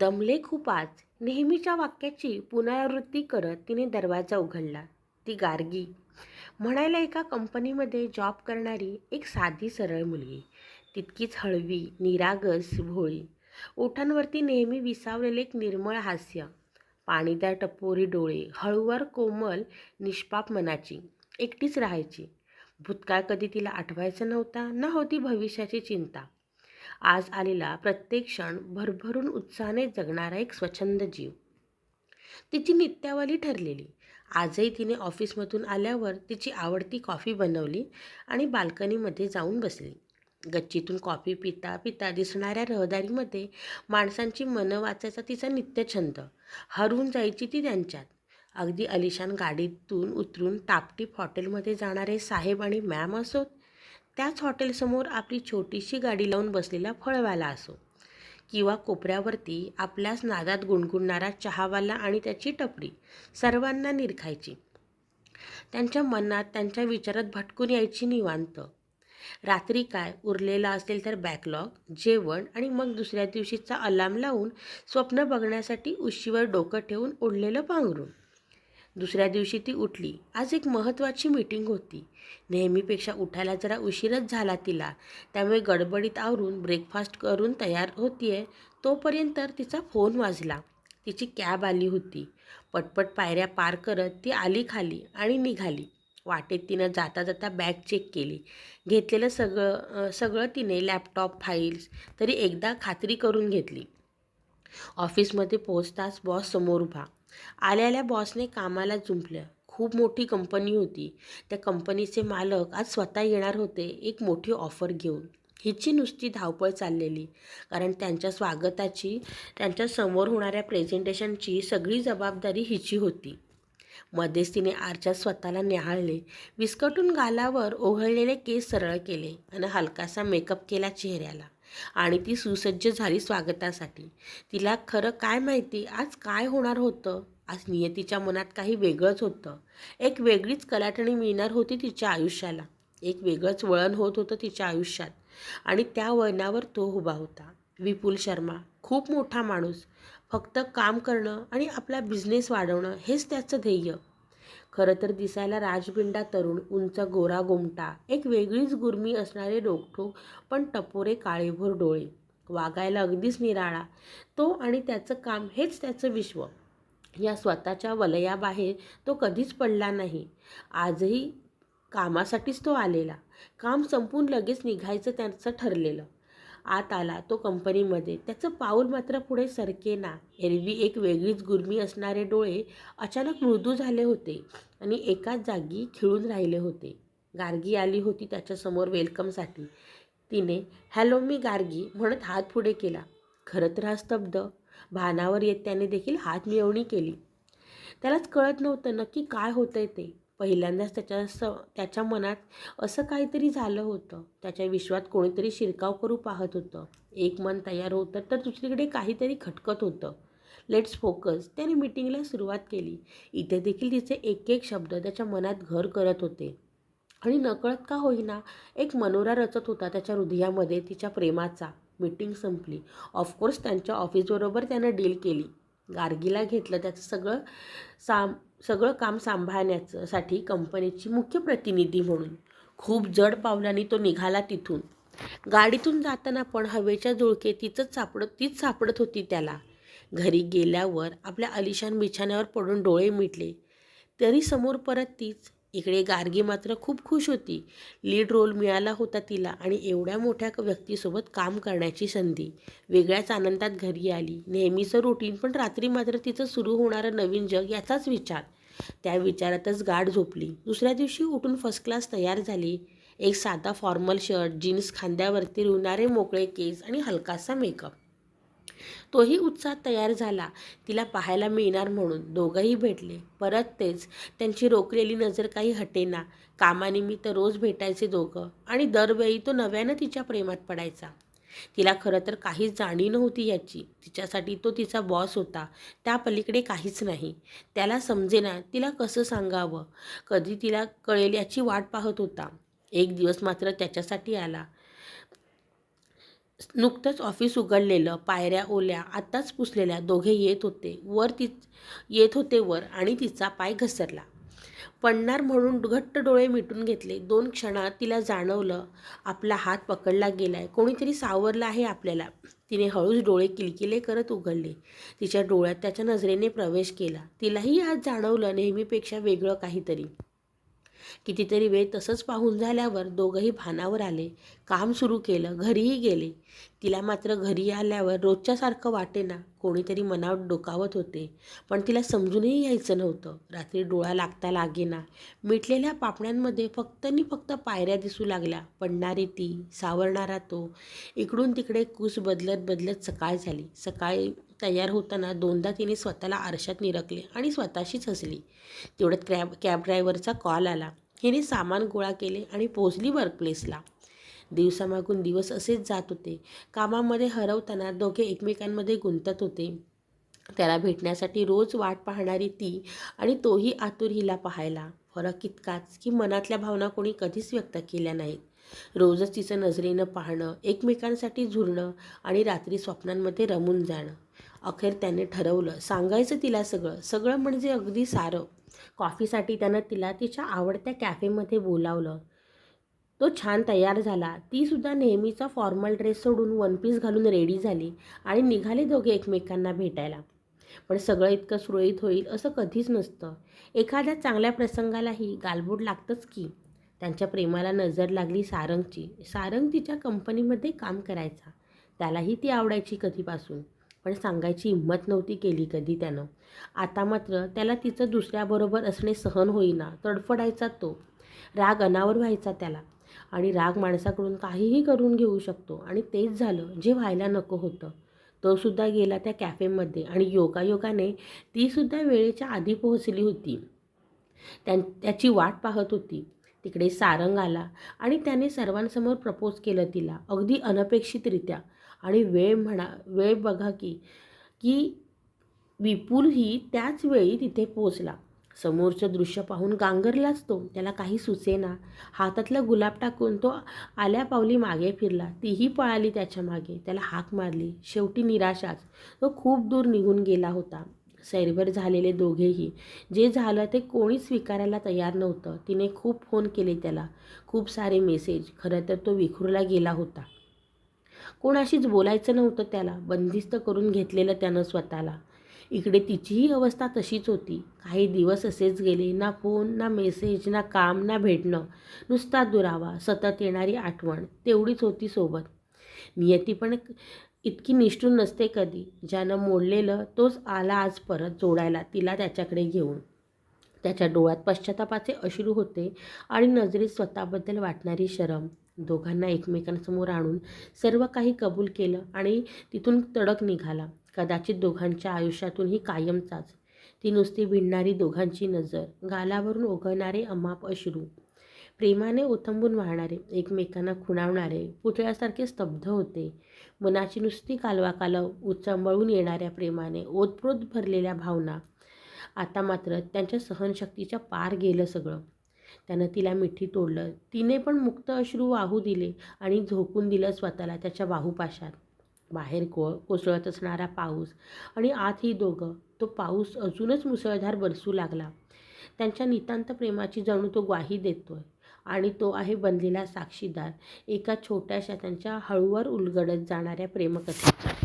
दमले खूप आज नेहमीच्या वाक्याची पुनरावृत्ती करत तिने दरवाजा उघडला. ती गार्गी. म्हणायला एका कंपनीमध्ये जॉब करणारी एक साधी सरळ मुलगी. तितकीच हळवी निरागस भोळी. ओठांवरती नेहमी विसावलेले एक निर्मळ हास्य. पाणीदार टपोरी डोळे हळूवार कोमल निष्पाप मनाची. एकटीच राहायची. भूतकाळ कधी तिला आठवायचा नव्हता न होती भविष्याची चिंता. आज आलेला प्रत्येक क्षण भरभरून उत्साहाने जगणारा एक स्वच्छंद जीव. तिची नित्यावली ठरलेली. आजही तिने ऑफिसमधून आल्यावर तिची आवडती कॉफी बनवली आणि बाल्कनीमध्ये जाऊन बसली. गच्चीतून कॉफी पिता पिता दिसणाऱ्या रहदारीमध्ये माणसांची मनं वाचायचा तिचा नित्यछंद हरवून जायची ती त्यांच्यात. अगदी अलिशान गाडीतून उतरून टापटीप हॉटेलमध्ये जाणारे साहेब आणि मॅम असोत त्याच हॉटेलसमोर आपली छोटीशी गाडी लावून बसलेला फळवाला असो किंवा कोपऱ्यावरती आपल्याच नादात गुणगुणणारा चहावाला आणि त्याची टपरी सर्वांना निरखायची. त्यांच्या मनात त्यांच्या विचारात भटकून यायची निवांत. रात्री काय उरलेला असेल तर बॅकलॉग जेवण आणि मग दुसऱ्या दिवशीचा अलार्म लावून स्वप्न बघण्यासाठी उशीवर डोकं ठेवून उडलेलं पांघरून दुसऱ्या दिवशी ती उठली. आज एक महत्त्वाची मीटिंग होती. नेहमीपेक्षा उठायला जरा उशीरच झाला तिला. त्यामुळे गडबडीत आवरून ब्रेकफास्ट करून तयार होतीये तोपर्यंत तिचा फोन वाजला. तिची कॅब आली होती. पटपट पायऱ्या पार करत ती आली खाली आणि निघाली. वाटेत तिनं जाता जाता बॅग चेक केली. घेतलेलं सगळं सगळं तिने लॅपटॉप फाईल्स तरी एकदा खात्री करून घेतली. ऑफिसमध्ये पोहोचताच बॉस समोर उभा. आल्याल्या बॉसने कामाला जुंपलं. खूप मोठी कंपनी होती. त्या कंपनीचे मालक आज स्वतः येणार होते एक मोठी ऑफर घेऊन. हिची नुसती धावपळ चाललेली. कारण त्यांच्या स्वागताची त्यांच्यासमोर होणाऱ्या प्रेझेंटेशनची सगळी जबाबदारी हिची होती. मध्येच तिने आरच्या स्वतःला न्याहाळले विस्कटून गालावर ओघळलेले केस सरळ केले आणि हलकासा मेकअप केला चेहऱ्याला. आणि ती सुसज्ज झाली स्वागतासाठी. तिला खरं काय माहिती? आज काय होणार होतं? आज नियतीच्या मनात काही वेगळंच होतं. एक वेगळीच कलाटणी मिळणार होती तिच्या आयुष्याला. एक वेगळंच वळण होत होतं तिच्या आयुष्यात. आणि त्या वळणावर तो उभा होता. विपुल शर्मा खूप मोठा माणूस. फक्त काम करणं आणि आपला बिझनेस वाढवणं हेच त्याचं ध्येय. खरं तर दिसायला राजबिंडा तरुण उंच गोरा गोमटा. एक वेगळीच गुरमी असणारे रोखठोक पण टपोरे काळेभोर डोळे. वागायला अगदीच निराळा. तो आणि त्याचं काम हेच त्याचं विश्व. या स्वतःच्या वलयाबाहेर तो कधीच पडला नाही. आजही कामासाठीच तो आलेला. काम संपून लगेच निघायचं त्याचं ठरलेलं. आत आला तो कंपनीमध्ये. त्याचं पाऊल मात्र पुढे सरके ना. एरवी एक वेगळीच गुरमी असणारे डोळे अचानक मृदू झाले होते आणि एकाच जागी खिळून राहिले होते. गार्गी आली होती त्याच्यासमोर वेलकमसाठी. तिने हॅलो मी गार्गी म्हणत हात पुढे केला. खरं तर हा स्तब्ध. भानावर येत त्याने देखील हात मिळवणी केली. त्यालाच कळत नव्हतं नक्की काय होतंय ते. पहिल्यांदाच त्याच्या स त्याच्या मनात असं काहीतरी झालं होतं. त्याच्या विश्वात कोणीतरी शिरकाव करू पाहत होतं. एक मन तयार होतं तर दुसरीकडे काहीतरी खटकत होतं. लेट्स फोकस त्याने मिटिंगला सुरुवात केली. इथे देखील तिचे एक एक शब्द त्याच्या मनात घर करत होते. आणि नकळत का होईना एक मनोरा रचत होता त्याच्या हृदयामध्ये तिच्या प्रेमाचा. मीटिंग संपली. ऑफकोर्स त्यांच्या ऑफिसबरोबर त्यानं डील केली. गार्गीला घेतलं. त्याचं सगळं साम सगळं काम सांभाळण्याचं साठी कंपनीची मुख्य प्रतिनिधी म्हणून खूप जड पावलांनी तो निघाला तिथून. गाडीतून जाताना पण हवेच्या जुळके तिचंच सापडत तीच सापडत होती त्याला. घरी गेल्यावर आपल्या अलिशान बिछाण्यावर पडून डोळे मिटले. तरी समोर परत तीच इकडे गार्गी मात्र खूप खुश होती. लीड रोल मिळाला होता तिला आणि एवढ्या मोठ्या व्यक्तीसोबत काम करण्याची संधी. वेगळ्याच आनंदात घरी आली. नेहमीचं रुटीन पण रात्री मात्र तिचं सुरू होणारं नवीन जग याचाच विचार. त्या विचारातच गाठ झोपली. दुसऱ्या दिवशी उठून फर्स्ट क्लास तयार झाली. एक साधा फॉर्मल शर्ट जीन्स खांद्यावरती रुणारे मोकळे केस आणि हलकासा मेकअप तोही उत्साह तयार झाला. तिला पाहायला मिळणार म्हणून दोघंही भेटले. परत तेच त्यांची रोखलेली नजर काही हटेना कामानिमित्त रोज भेटायचे दोघं आणि दरवेळी तो नव्यानं तिच्या प्रेमात पडायचा. तिला खरं तर काहीच जाणीव नव्हती याची. तिच्यासाठी तो तिचा बॉस होता. त्या पलीकडे काहीच नाही. त्याला समजेना तिला कसं सांगावं? कधी तिला कळेल याची वाट पाहत होता. एक दिवस मात्र त्याच्यासाठी आला. नुकतंच ऑफिस उघडलेलं पायऱ्या ओल्या आत्ताच पुसलेल्या दोघे येत होते. वर ती येत होते वर आणि तिचा पाय घसरला. पडणार म्हणून घट्ट डोळे मिटून घेतले. दोन क्षणात तिला जाणवलं आपला हात पकडला गेलाय. कोणीतरी सावरला आहे आपल्याला. तिने हळूच डोळे किलकिले करत उघडले. तिच्या डोळ्यात त्याच्या नजरेने प्रवेश केला. तिलाही आज जाणवलं नेहमीपेक्षा वेगळं काहीतरी. कितीतरी वेळ तसंच पाहून झाल्यावर दोघंही भानावर आले. काम सुरू केलं घरीही गेले. तिला मात्र घरी आल्यावर रोजच्यासारखं वाटेना कोणीतरी मनावर डोकावत होते. पण तिला समजूनही यायचं नव्हतं. रात्री डोळा लागता लागेना. मिटलेल्या पापण्यांमध्ये फक्त आणि फक्त पायऱ्या दिसू लागल्या. पडणारी ती सावरणारा तो. इकडून तिकडे कूस बदलत बदलत सकाळ झाली. सकाळी तयार होताना दोनदा तिने स्वतःला आरशात निरकले आणि स्वतःशीच हसली. तेवढ्यात क्रॅब कॅब ड्रायव्हरचा कॉल आला. हिने सामान गोळा केले आणि पोहोचली वर्कप्लेसला. दिवसामागून दिवस असेच जात होते. कामामध्ये हरवताना दोघे एकमेकांमध्ये गुंतत होते. त्याला भेटण्यासाठी रोज वाट पाहणारी ती आणि तोही आतुर हिला पाहायला. फरक इतकाच की मनातल्या भावना कोणी कधीच व्यक्त केल्या नाहीत. रोजच तिचं नजरेनं पाहणं एकमेकांसाठी झुरणं आणि रात्री स्वप्नांमध्ये रमून जाणं. अखेर त्याने ठरवलं. सांगायचं तिला सगळं. सगळं म्हणजे अगदी सारं. कॉफीसाठी त्यानं तिला तिच्या आवडत्या कॅफेमध्ये बोलावलं. तो छान तयार झाला. तीसुद्धा नेहमीचा फॉर्मल ड्रेस सोडून वन पीस घालून रेडी झाली आणि निघाले दोघे एकमेकांना भेटायला. पण सगळं इतकं सुरळीत होईल असं कधीच नसतं. एखाद्या चांगल्या प्रसंगालाही गालबोट लागतंच की. त्यांच्या प्रेमाला नजर लागली सारंगची. सारंग तिच्या कंपनीमध्ये काम करायचा. त्यालाही ती आवडायची कधीपासून. पण सांगायची हिंमत नव्हती केली कधी त्यानं. आता मात्र त्याला तिचं दुसऱ्याबरोबर असणे सहन होईना तडफडायचा तो. राग अनावर व्हायचा त्याला. आणि राग माणसाकडून काहीही करून घेऊ शकतो आणि तेच झालं जे व्हायला नको होतं. तो सुद्धा गेला त्या कॅफेमध्ये आणि योगायोगाने तीसुद्धा वेळेच्या आधी पोहोचली होती. त्यां त्याची वाट पाहत होती. तिकडे सारंग आला आणि त्याने सर्वांसमोर प्रपोज केलं तिला अगदी अनपेक्षितरित्या. आणि वेळ म्हणा वेळ बघा की की विपुलही त्याच वेळी तिथे पोचला समोरचं दृश्य पाहून गांगरलाच तो त्याला काही सुचेना. हातातला गुलाब टाकून तो आल्या पावली मागे फिरला. तीही पळाली त्याच्यामागे. त्याला हाक मारली. शेवटी निराशाच. तो खूप दूर निघून गेला होता. सैरभर झालेले दोघेही. जे झालं ते कोणीच स्वीकारायला तयार नव्हतं. तिने खूप फोन केले त्याला. खूप सारे मेसेज. खरं तर तो विखुरला गेला होता. कोणाशीच बोलायचं नव्हतं त्याला. बंदिस्त करून घेतलेलं त्यानं स्वतःला. इकडे तिचीही अवस्था तशीच होती. काही दिवस असेच गेले. ना फोन ना मेसेज ना काम ना भेटणं. नुसता दुरावा सतत येणारी आठवण. तेवढीच होती सोबत. नियती पण इतकी निष्ठून नसते कधी. ज्यानं मोडलेलं तोच आला आज परत जोडायला तिला त्याच्याकडे घेऊन. त्याच्या डोळ्यात पश्चातापाचे अश्रू होते आणि नजरेत स्वतःबद्दल वाटणारी शरम. दोघांना एकमेकांसमोर आणून सर्व काही कबूल केलं आणि तिथून तडक निघाला. कदाचित दोघांच्या आयुष्यातूनही कायमचाच. ती नुसती भिडणारी दोघांची नजर गालावरून ओघळणारे अमाप अश्रू. प्रेमाने ओथंबून वाहणारे एकमेकांना खुणावणारे पुतळ्यासारखे स्तब्ध होते. मनाची नुसती कालवा कालव उचंबळून येणाऱ्या प्रेमाने ओतप्रोत भरलेल्या भावना. आता मात्र त्यांच्या सहनशक्तीच्या पार गेलं सगळं. त्यानं तिला मिठी तोडलं. तिने पण मुक्त अश्रू वाहू दिले आणि झोकून दिलं स्वतःला त्याच्या वाहूपाशात बाहेर को कोसळत असणारा पाऊस आणि आतही दोघं तो पाऊस अजूनच मुसळधार बरसू लागला. त्यांच्या नितांत प्रेमाची जणू तो ग्वाही देतोय आणि तो आहे बनलेला साक्षीदार एका छोट्याशा त्यांच्या हळूवर उलगडत जाणाऱ्या प्रेमकथेचा.